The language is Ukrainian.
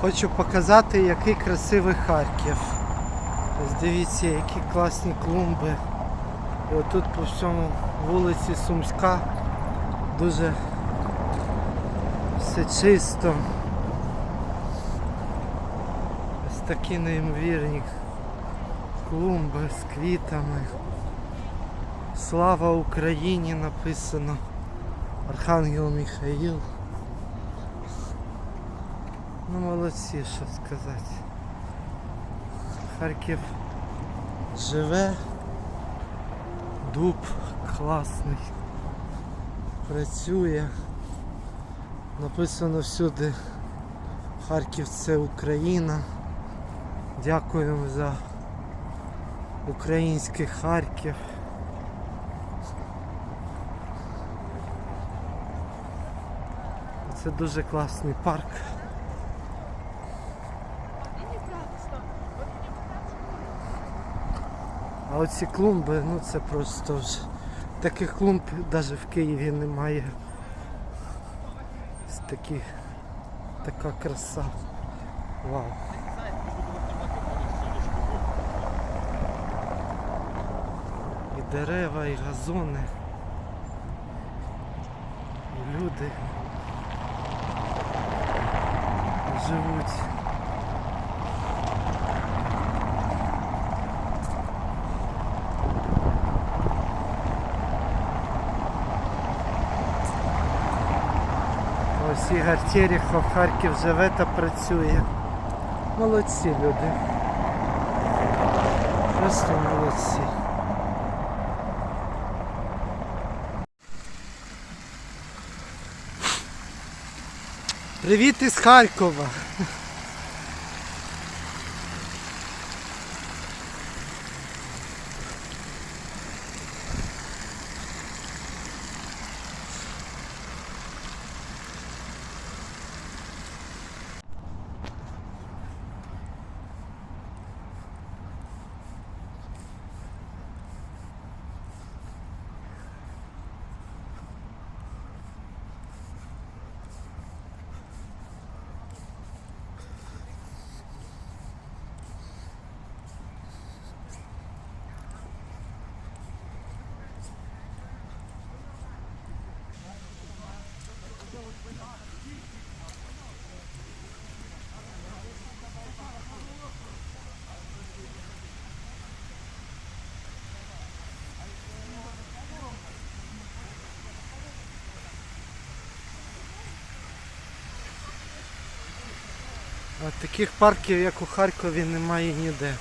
Хочу показати, який красивий Харків. Ось дивіться, які класні клумби. І отут по всьому вулиці Сумська дуже все чисто. Ось такі неймовірні клумби з квітами. Слава Україні написано. Архангел Михаїл. Ну молодці, що сказати. Харків живе, дуб класний, працює. Написано всюди Харків це Україна. Дякуємо за український Харків. Це дуже класний парк. А оці клумби, ну це просто вже таких клумб навіть в Києві немає. Ось такі, така краса. Вау. І дерева, і газони. І люди живуть. Ось Ігор Терехов, Харків живе та працює. Молодці люди. Просто молодці. Привіт із Харкова. Таких парків, як у Харкові, немає ніде.